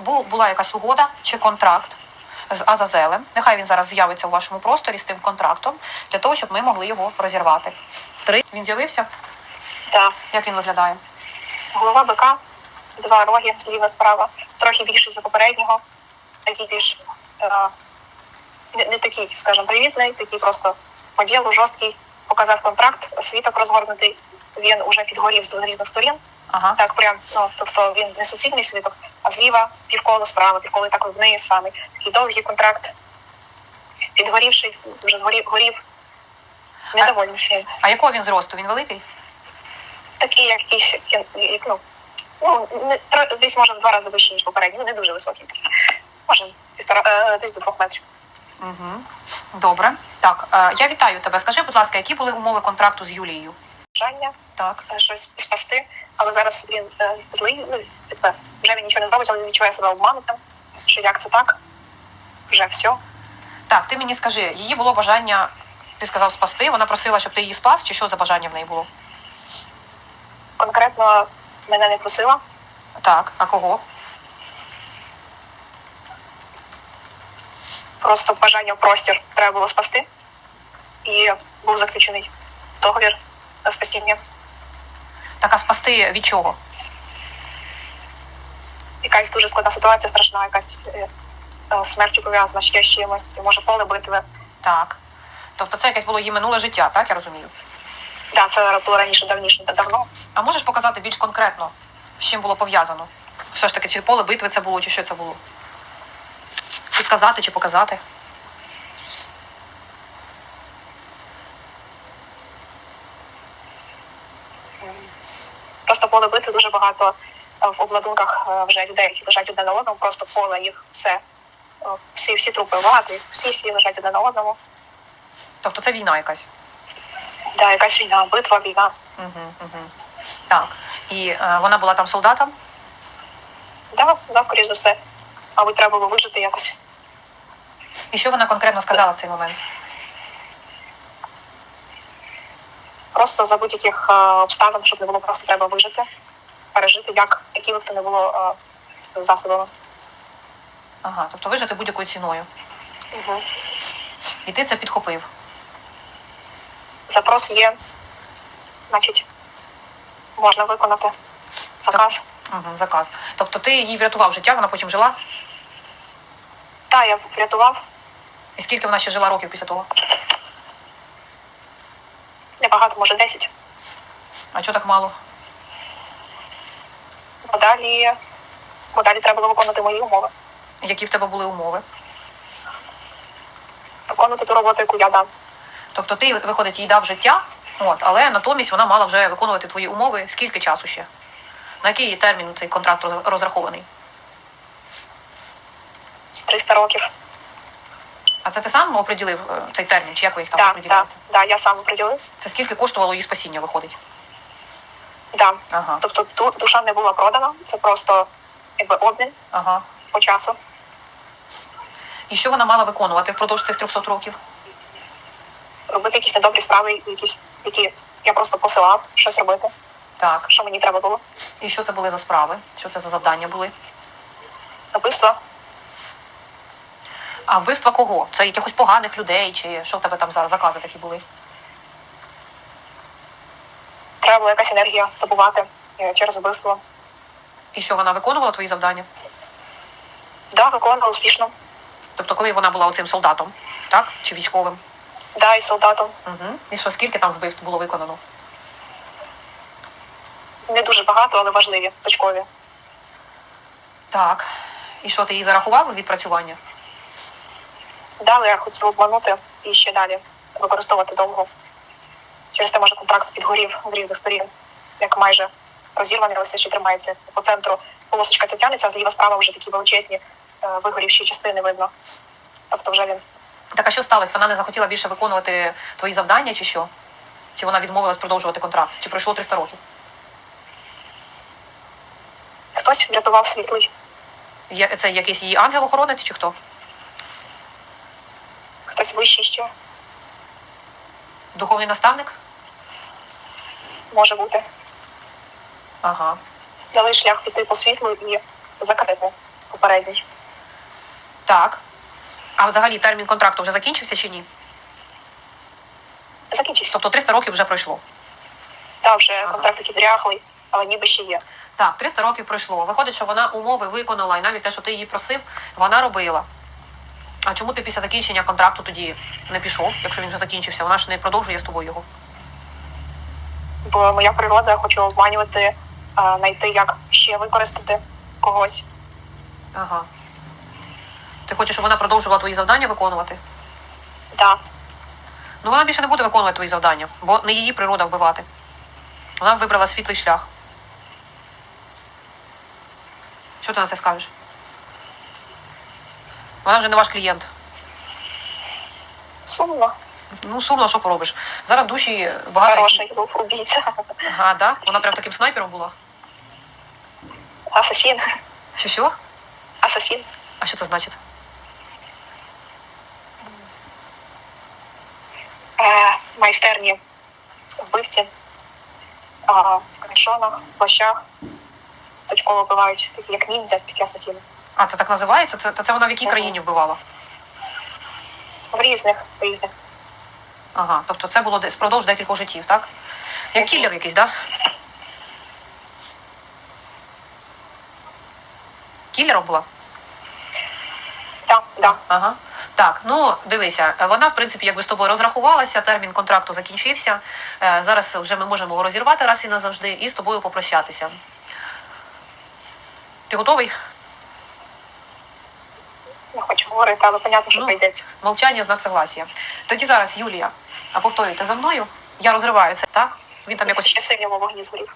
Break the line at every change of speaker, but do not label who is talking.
бу- була якась угода чи контракт з Азазелем. Нехай він зараз з'явиться у вашому просторі з тим контрактом, для того, щоб ми могли його розірвати. Три. Він з'явився.
Да.
Як він виглядає?
Голова бика, два роги, зліва справа, трохи більший за попереднього, такий більш е, не, не такий, скажімо, привітний, такий просто по ділу, жорсткий, показав контракт, світок розгорнутий, він уже підгорів з різних сторін.
Ага.
Так, прям, ну, тобто він не суцільний світок, а зліва півколо справа, півколо так вниз саме. Такий довгий контракт, підгорівший, вже згорів, горів. Недовольний він.
А якого він зросту? Він великий?
Такий, як якийсь, як, як, ну, ну, не, тро- десь може в два рази вищий, ніж попередній, ну не дуже високий. Може, півтора, е, десь до двох метрів.
Угу. Добре. Так, е, я вітаю тебе. Скажи, будь ласка, які були умови контракту з Юлією?
Бажання
Так.
щось спасти, але зараз він е, злий, ну, типу, вже він нічого не зробить, але він відчуває себе обманутим, що як це так, вже все.
Так, ти мені скажи, її було бажання, ти сказав спасти, вона просила, щоб ти її спас, чи що за бажання в неї було?
Конкретно мене не просила,
Так, а кого?
просто бажання в простір треба було спасти. І був заключений договір спасіння.
Так, а спасти від чого?
Якась дуже складна ситуація, страшна, якась е, е, смертю пов'язана ще з чимось, може поле битве.
Так. Тобто це якесь було її минуле життя, так я розумію.
Да, це було раніше, давніше, давно.
А можеш показати більш конкретно, з чим було пов'язано? Все ж таки, чи поле битви це було, чи що це було? Чи сказати, чи показати?
Просто поле битви дуже багато е, в обладунках е, вже людей, які лежать одне на одному, просто поле їх все. е, Всі, всі трупи багато, їх всі всі лежать одне на одному.
Тобто це війна якась.
Да, якась війна, битва, війна.
Угу, угу. Так. І е, вона була там солдатом?
Да, да, скоріш за все. Мабуть, треба було вижити якось.
І що вона конкретно сказала в цей момент?
Просто за будь-яких обставин, щоб не було просто треба вижити, пережити, як які б то не було е, засобами.
Ага, тобто вижити будь-якою ціною.
Угу.
І ти це підхопив.
Запрос є, значить, можна виконати заказ.
Угу, заказ. Тобто ти їй врятував життя, вона потім жила?
Так, я врятував
І скільки вона ще жила років після того?
небагато, може 10.
А чого так мало?
Бо далі, бо далі треба було виконувати мої умови.
Які в тебе були умови?
Виконувати ту роботу, яку я дам.
Тобто ти, виходить, їй дав життя, от, але натомість вона мала вже виконувати твої умови скільки часу ще? На який термін цей контракт розрахований?
З 300 років.
А це ти сам оприділив е, цей термін, чи як ви їх там
Так,
оприділяєте?
так, так, я сам приділив.
Це скільки коштувало її спасіння, виходить?
Да.
Ага,
Тобто душа не була продана, це просто якби обмін
ага.
по часу.
І що вона мала виконувати впродовж цих 300 років?
Робити якісь недобрі справи, якісь, які я просто посилав щось робити,
Так.
що мені треба було.
І що це були за справи? Що це за завдання були?
Вбивство.
А вбивства кого? Це якихось поганих людей, чи що в тебе там за закази такі були?
Треба було якась енергія добувати е, через вбивство.
І що вона виконувала твої завдання?
Да, виконувала успішно.
Тобто, коли вона була оцим солдатом, так? Чи військовим?
Да, і солдатом.
Угу. І що скільки там вбивств було виконано?
Не дуже багато, але важливі, точкові.
Так. І що ти їй зарахував відпрацювання?
Дали я хотів обманути і ще далі використовувати довго. Через те, може, контракт підгорів з різних сторін, як майже розірваний, але все ще тримається. По центру полосочка ця тягнеться, а зліва справа вже такі величезні е, вигорівші частини видно. Тобто вже він
Так а що сталося? Вона не захотіла більше виконувати твої завдання, чи що? Чи вона відмовилась продовжувати контракт? Чи пройшло 300 років?
хтось врятував світлий,
Є- Це якийсь її ангел-охоронець чи хто?
хтось вищий ще
Духовний наставник?
Може бути.
Ага.
Дали шлях піти по світлу і закрити попередній.
Так. А взагалі термін контракту вже закінчився чи ні?
Закінчився.
Тобто 300 років вже пройшло.
Та вже
Ага.
контракт такий дряхлий, але ніби ще є.
Так, 300 років пройшло. Виходить, що вона умови виконала, і навіть те, що ти її просив, вона робила. А чому ти після закінчення контракту тоді не пішов, якщо він вже закінчився? Вона ж не продовжує з тобою його.
Бо моя природа я хочу обманювати, знайти, як ще використати когось.
Ага. Ти хочеш, щоб вона продовжувала твої завдання виконувати?
Да.
Ну вона більше не буде виконувати твої завдання, бо не її природа вбивати. Вона вибрала світлий шлях. Що ти на це скажеш? Вона вже не ваш клієнт.
Сумно.
Ну, сумно, що поробиш. Зараз душі багато.
Хороший був убійця.
Ага, да? Вона прям таким снайпером була.
Асасін.
Що що?
Асасін.
А що це значить?
Е, майстерні вбивці. А, в капюшонах, в плащах. Точково вбивають, такі як ніндзя, такі асасіни.
А, це так називається? Це, це вона в якій країні вбивала?
В різних, в різних.
Ага, тобто це було десь впродовж декількох життів, так? Як
Мгм.
кілер якийсь, так? Да? Кілером була?
Так, да.
Ага. Так, ну дивися, вона в принципі якби з тобою розрахувалася, термін контракту закінчився. Е, Зараз вже ми можемо його розірвати раз і назавжди і з тобою попрощатися. Ти готовий?
Не хочу говорити, але понятно, що
Ну.
прийдеться.
Мовчання знак согласія. Тоді зараз, Юлія, а повторюйте за мною. Я розриваю це, так? Він там якось
Ще синьому вогні згорів.